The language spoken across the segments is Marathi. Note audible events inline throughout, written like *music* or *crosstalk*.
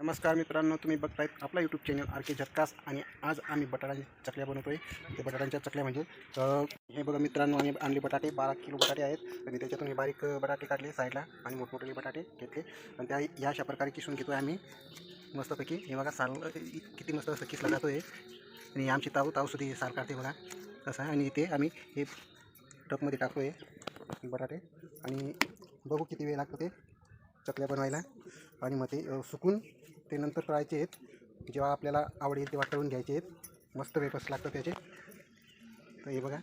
नमस्कार मित्रांनो तुम्ही बघतायत आपला YouTube channel R K Jhatkas आणि आज आम्ही बटाट्यांच्या चकल्या बनवतोय. ते बटाट्यांच्या चकल्या म्हणजे हे बघा मित्रांनो आम्ही आणले बटाटे बारा किलो बटाटे आहेत. आणि त्याच्यातून हे बारीक बटाटे काढले साईडला आणि मोठमोठे बटाटे घेतले. आणि त्या या अशा प्रकारे किसून घेतोय आम्ही. मस्तपैकी. हे बघा साल किती मस्त असं किसला जातोय. आणि आमची ताऊ ताऊसुद्धा साल काढते बघा. कसं आहे आणि ते आम्ही हे टपमध्ये टाकतोय बटाटे. आणि बघू किती वेळ लागतो ते चकल्या बनवायला. आणि मग ते सुकून ते नंतर तळायचे आहेत. जेव्हा आपल्याला आवडेल तेव्हा तळून घ्यायचे आहेत. मस्त वेपर्स लागतात त्याचे. तर हे बघा.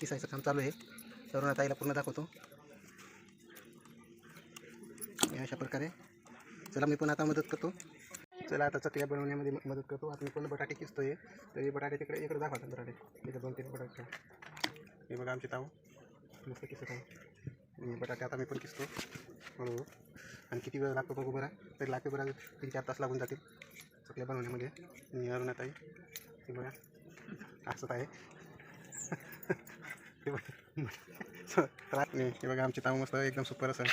किसायचं काम चालू आहे. तरुण ताईला पूर्ण दाखवतो. अशा प्रकारे. चला मी पण आता मदत करतो. चला आता चकल्या बनवण्यामध्ये मदत करतो. आता मी पण बटाटे किसतोय. तर हे बटाटे तिकडे इकडे दाखवा बटाटे. इकडे दोन तीन बटाटे हे बघा आमचे ताव. मस्त किसत आहे. बटाटे आता मी पण किसतो. हळूहळू आणि किती वेळ लागतो बघू बरं तरी लागते बरं तीन चार तास लागून जातील. चकल्या बनवण्यामध्ये. आणि अरुणात आहे ते बघा. असंच आहे. हे बघा. नाही, हे बघा आमची ताम मस्त एकदम सुपर असं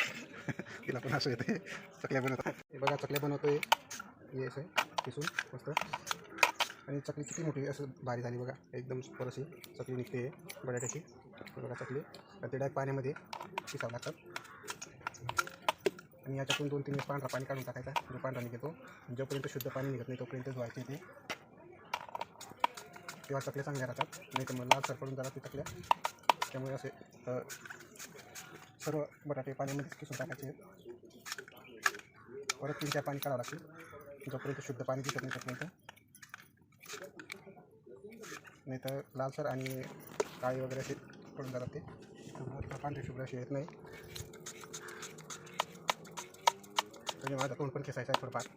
तिला पण असं येते. चकल्या बनवत. हे बघा चकल्या बनवतो हे असं किसून मस्त. आणि चकली किती मोठी असं भारी झाली बघा. एकदम सुपर अशी. चकली निघते. बटाट्याची. बघा चकली. आणि ते डायरेक्ट पाण्यामध्ये किसावं लागतात. आणि याच्यातून दोन तीन पांढरा पाणी काढून टाकायचा. जो पांढरा निघतो जोपर्यंत शुद्ध पाणी निघत नाही तोपर्यंत धुवायचे ते. किंवा चकल्या चांगल्या राहतात. नाही तर मग लाल सर पडून जातात ते चकल्या. त्यामुळे असे सर्व बटाटे पाण्यामध्ये किसून टाकायचे. परत तीन चार पाणी काढावं लागते जोपर्यंत शुद्ध पाणी दिसत नाही तोपर्यंत. नाही तर लालसर आणि काळी वगैरे असे पडून जातात ते. पांढरे शुभ्र असे येत नाही. म्हणजे माझं तोंड पण केसायचा आहे थोडंफार?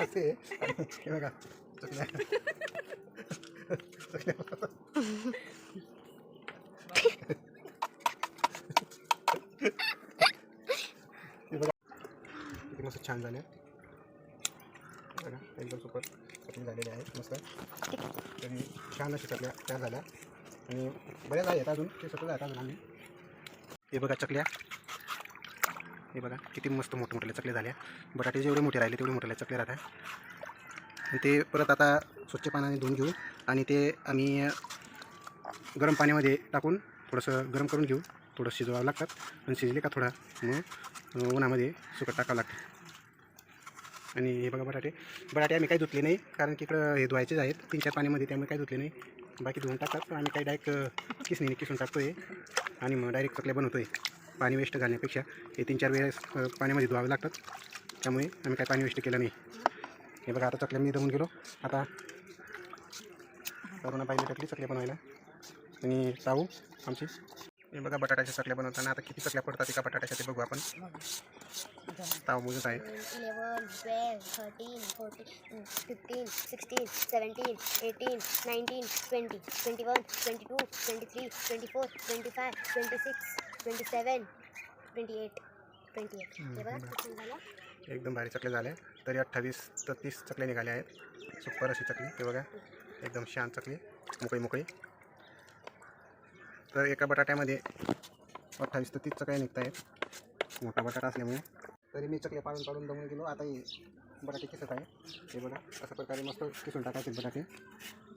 असे हे बघा. हे बघा. किती मस्त छान झाले. बघा एकदम सुपर चकली झालेली आहे. मस्त. तरी छान अशी सगळ्या त्या झाल्या. आणि बऱ्याच आहेत अजून. ते सतत आहेत अजून आम्ही. हे बघा चकल्या. हे बघा किती मस्त मोठमोठ्या चकल्या झाल्या. बटाटे जेवढे मोठे राहिले तेवढे मोठ्या चकले राहतात. आणि ते परत आता स्वच्छ पाण्याने धुवून घेऊ आणि ते आम्ही गरम पाण्यामध्ये टाकून थोडंसं गरम करून घेऊ. थोडं शिजवावं लागतात आणि शिजले का थोडा मग उन्हामध्ये सुकट टाकावं लागतं. आणि हे बघा बटाटे. बटाटे आम्ही काही धुतले नाही कारण की इकडं हे धुवायचेच आहेत. तीन चार पाण्यामध्ये त्यामुळे काही धुतले नाही. बाकी धुवून टाकतात. आम्ही काही डायरेक्ट किसणीने किसून टाकतो आहे आणि मग डायरेक्ट चकल्या बनवतो आहे पाणी वेस्ट घालण्यापेक्षा हे तीन चार वेळेस पाण्यामध्ये धुवावे लागतात. त्यामुळे आम्ही काय पाणी वेस्ट केलं नाही. हे बघा आता चकल्या मी दमून गेलो. आता करोना पाहिजे टाकली चकल्या बनवायला. आणि साऊ आमची हे बघा बटाट्याच्या चकल्या बनवताना आता किती चकल्या पडतात एका बटाट्याच्या ते बघू आपण. ताव मोजत आहे 11, 12, 13, 14, 15, 16, 17, 18, 19, 20, 21, 22, 23, 24, 25, 26, 27, 28, 28. हे बघा किती झालं? एकदम भारी चकल्या झाल्या. तरी अठ्ठावीस तर तीस चकल्या निघाल्या आहेत. सुपर अशी चकली ते बघा. एकदम शांत चकली. मोकळी मोकळी. तर एका बटाट्यामध्ये अठ्ठावीस ते तीसचं काही निघत आहे मोठा बटाटा असल्यामुळे. तरी मी चकल्या पाडून पाडून दमून गेलो. आता हे बटाटे किसत आहे. हे बघा अशा प्रकारे मस्त किसून टाकायचे बटाटे.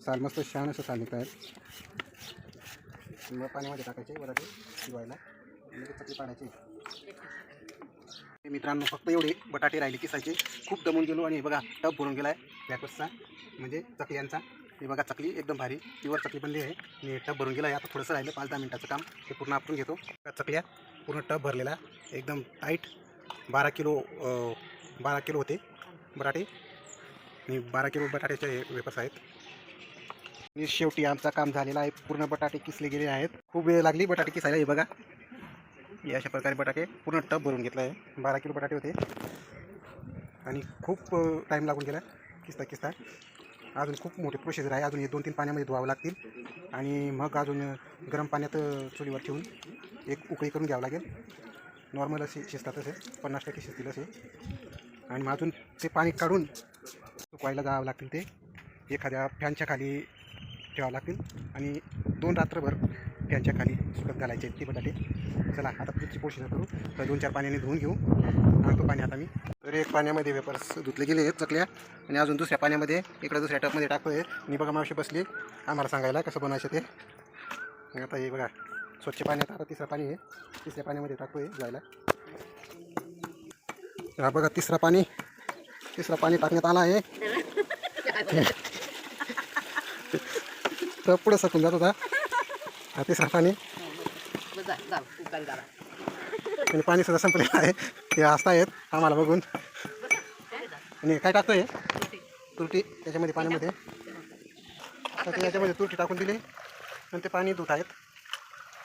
साल मस्त छान असं साल निघत आहेत. मग पाण्यामध्ये टाकायचे बटाटे शिवायला. आणि चकली पाडायची मित्रांनो फक्त एवढे बटाटे राहिले किसायचे. खूप दमून गेलो आणि हे बघा टप भरून गेला आहे बॅकवर्सचा म्हणजे चकल्यांचा. हे बघा चकली एकदम भारी. प्युअर चकली बनली आहे. आणि टप भरून गेला आहे आता थोडंसं राहिलं पाच दहा मिनटाचं काम. हे पूर्ण आपण घेतो. चकल्या पूर्ण टप भरलेला. एकदम टाईट बारा किलो बारा किलो होते बटाटे. आणि बारा किलो बटाट्याचे हे वेपर्स आहेत. आणि शेवटी आमचा काम झालेला आहे. पूर्ण बटाटे किसले गेले आहेत. खूप वेळ लागली बटाटे किसायला हे बघा. अशा प्रकारे बटाटे पूर्ण टप भरून घेतला आहे. बारा किलो बटाटे होते. आणि खूप टाईम लागून गेला. किस्ता किस्ता अजून खूप मोठी प्रोसिजर आहे. अजून हे दोन तीन पाण्यामध्ये धुवावं लागतील. आणि मग अजून गरम पाण्यात चुलीवर ठेवून एक उकळी करून घ्यावं लागेल. नॉर्मल असे शिजतात असे पन्नास टक्के शिजतील असे. आणि मग अजून ते पाणी काढून सुकवायला जावं लागतील ते. एखाद्या फॅनच्या खाली ठेवावं लागतील. आणि दोन रात्रभर फॅनच्या खाली सुकत घालायचे ते बटाटे. चला आता पुढची पोषण करू. तर दोन चार पाण्याने धुवून घेऊ. आणतो पाणी आता मी. तर एक पाण्यामध्ये वेपर्स धुतले गेले आहेत चकल्या. आणि अजून दुसऱ्या पाण्यामध्ये इकडं दुसऱ्या टपमध्ये टाकू आहे मी बघा मावशी बसली. आम्हाला सांगायला कसं बनवायचं ते. आता हे बघा स्वच्छ पाण्यात आता तिसरं पाणी आहे. तिसऱ्या पाण्यामध्ये टाकतोय जायला हा बघा तिसरं पाणी. तिसरं पाणी टाकण्यात आलं आहे. तर पुढं सकून जात होता. तिसरा पाणी. आणि पाणी सुद्धा संपलेलं आहे. ते असतायत आम्हाला बघून. आणि काय टाकतोय? तुरटी त्याच्यामध्ये पाण्यामध्ये. तर याच्यामध्ये तुरटी टाकून दिली. आणि ते पाणी धुत आहेत.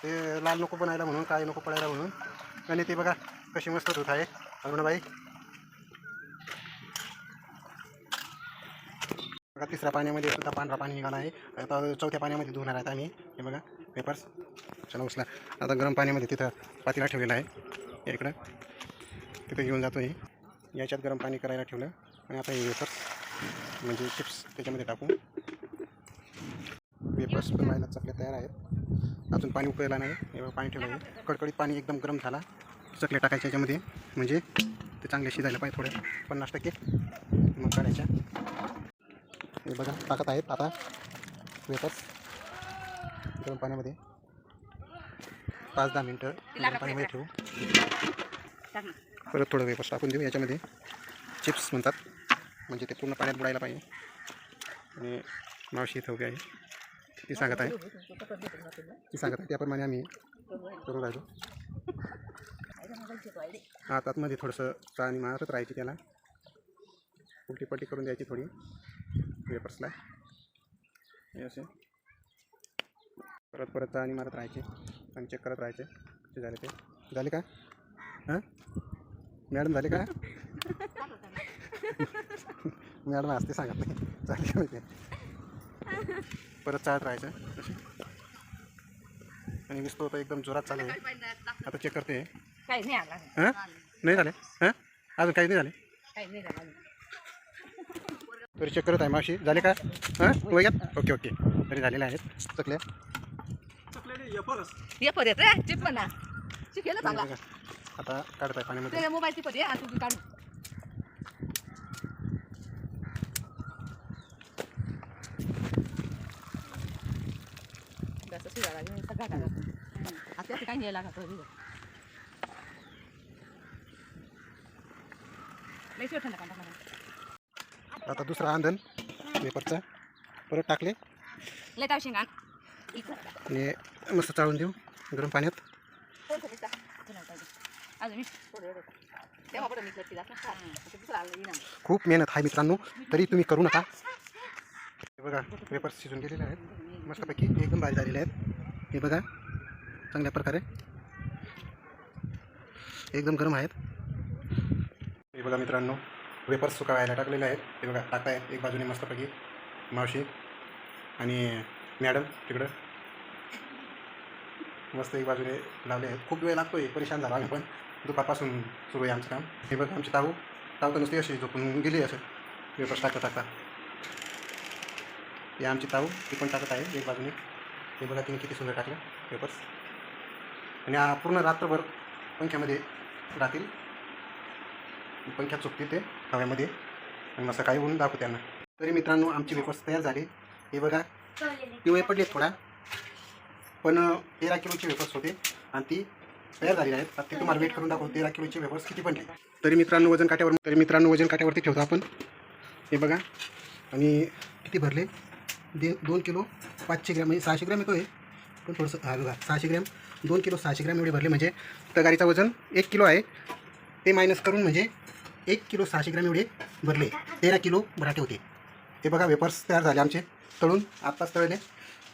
ते लाल नको बनायला म्हणून काय नको पडायला म्हणून. आणि ते बघा कशी मस्त धुत आहे अरुणाबाई. बघा तिसऱ्या पाण्यामध्ये सुद्धा पांढरा पाणी निघाला आहे. आता चौथ्या पाण्यामध्ये धुणार आहेत आम्ही. हे बघा. पेपर्स चला उचला. आता गरम पाण्यामध्ये तिथं पातीला ठेवलेला आहे. इकडं. तिथं घेऊन जातो आहे याच्यात गरम पाणी करायला ठेवलं. आणि आता हे वेपर्स म्हणजे चिप्स त्याच्यामध्ये टाकू. वेपर्स बनवायला चकले तयार आहेत. अजून पाणी उकळलं नाही. हे पाणी ठेवलं आहे. कडकडीत पाणी एकदम गरम झाला. चकले टाकायच्या याच्यामध्ये. म्हणजे ते चांगले शिजायला पाहिजे थोडे. पन्नास टक्के. मग काढायच्या हे बघा टाकत आहेत आता वेपर्स गरम पाण्यामध्ये. पाच दहा मिनटं गरम पाण्यामध्ये ठेवू. परत थोडं वेपर्स टाकून देऊ याच्यामध्ये. चिप्स म्हणतात. म्हणजे ते पूर्ण पाण्यात बुडायला पाहिजे. आणि मावशी इथं उभी आहे. ती सांगत आहे. ती सांगत आहे. त्याप्रमाणे आम्ही करून राहिलो. हात आतमध्ये थोडंसं चाळणी मारत राहायची त्याला. उलटी पट्टी करून द्यायची थोडी. वेपर्सला हे असे. परत परत चाळणी मारत राहायचे. आणि चेक करत राहायचे. ते झाले ते? झाले का? हां? मॅडम झाले का? *laughs* मॅडम असते सांगत नाही झाले का माहिती? परत चाळत राहायचं. आणि विस्तो तर एकदम जोरात चालू आहे. आता चेक करते. काही नाही आला. हां? नाही झाले? हां? अजून काही नाही झाले? काही नाही झाला तरी चेक करत आहे मावशी. झाले का? हां? वयात ओके ओके. तरी झालेले आहेत. चकल्या ये परत रे चिप म्हणा. शिकेल चांगला. आता काढत आहे पाण्यामध्ये. तुझ्या मोबाईलची पद ये आणि तू काढ. आता कांदा मला आता दुसरा आंधन पेपरचा. परत टाकले. लय शेंगा आणि मस्त चाळून देऊ गरम पाण्यात. खूप मेहनत आहे मित्रांनो तरी तुम्ही करू नका. हे बघा पेपर शिजून गेलेले आहेत. मस्तपैकी एकदम भारी झालेले आहेत. हे बघा चांगल्या प्रकारे. एकदम गरम आहेत. हे बघा मित्रांनो वेपर्स सुकावायला टाकलेले आहेत. हे बघा टाकताय एक बाजूने मस्तपैकी मावशी. आणि मॅडम तिकडं. मस्त एक बाजूने लावले आहेत. खूप वेळ लागतो आहे परेशान झाला आम्ही पण. दुपारपासून सुरू आहे आमचं काम. हे बघा आमची ताऊ. ताऊ तर नुसती अशी झोपून गेली असं वेपर्स टाकता टाकता. हे आमची ताऊ ती पण टाकत आहे एक बाजूने. हे बघा तिने किती सुंदर टाकलं पेपर्स. आणि पूर्ण रात्रभर पंख्यामध्ये राहतील. पंख्यात चुकतील ते हव्यामध्ये आणि मग सकाळी होऊन दाखवू त्यांना. तरी मित्रांनो आमची वेपर्स तयार झाली. हे बघा पिवळे पडले थोडा. पण तेरा किलोचे वेफर्स होते आणि ती तयार झालेली आहेत. आता ते तुम्हाला वेट करून दाखवतो तेरा किलोचे वेफर्स किती बनले तरी मित्रांनो वजन काट्यावर तरी मित्रांनो वजन काट्यावरती ठेवतो आपण. हे बघा. आणि किती भरले? दे दोन किलो पाचशे ग्रॅम म्हणजे सहाशे ग्रॅम येतो आहे पण थोडंसं हा बघा सहाशे ग्रॅम दोन किलो सहाशे ग्रॅम एवढे भरले. म्हणजे तगारीचं वजन एक किलो आहे. ते मायनस करून म्हणजे एक किलो सहाशे ग्रॅम एवढे भरले. तेरा किलो बराटे होते. हे बघा वेपर्स तयार झाले आमचे. तळून आत्ताच तळले.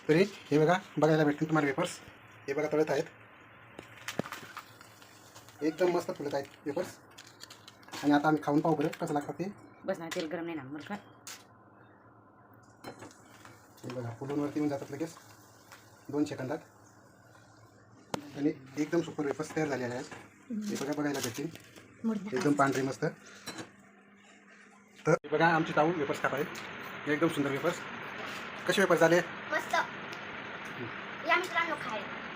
तरी हे बघा बघायला भेटतील तुम्हाला वेपर्स हे बघा तळत आहेत. एकदम मस्त फुलत आहेत वेपर्स आणि आता आम्ही खाऊन पाहू बरं कसं लागतं ते. बस ना तेल गरम नाही ना हे बघा फुलूनवरती येऊन जातात लगेच. दोन सेकंदात. आणि एकदम सुपर वेपर्स तयार झालेले आहेत. हे बघा बघायला भेटतील. एकदम पांढरे मस्त. तर बघा आमची ताऊ वेपर्स खात आहेत. एकदम सुंदर वेपर्स कसे पेपर झाले? मस्त. या मित्रांनो खायला.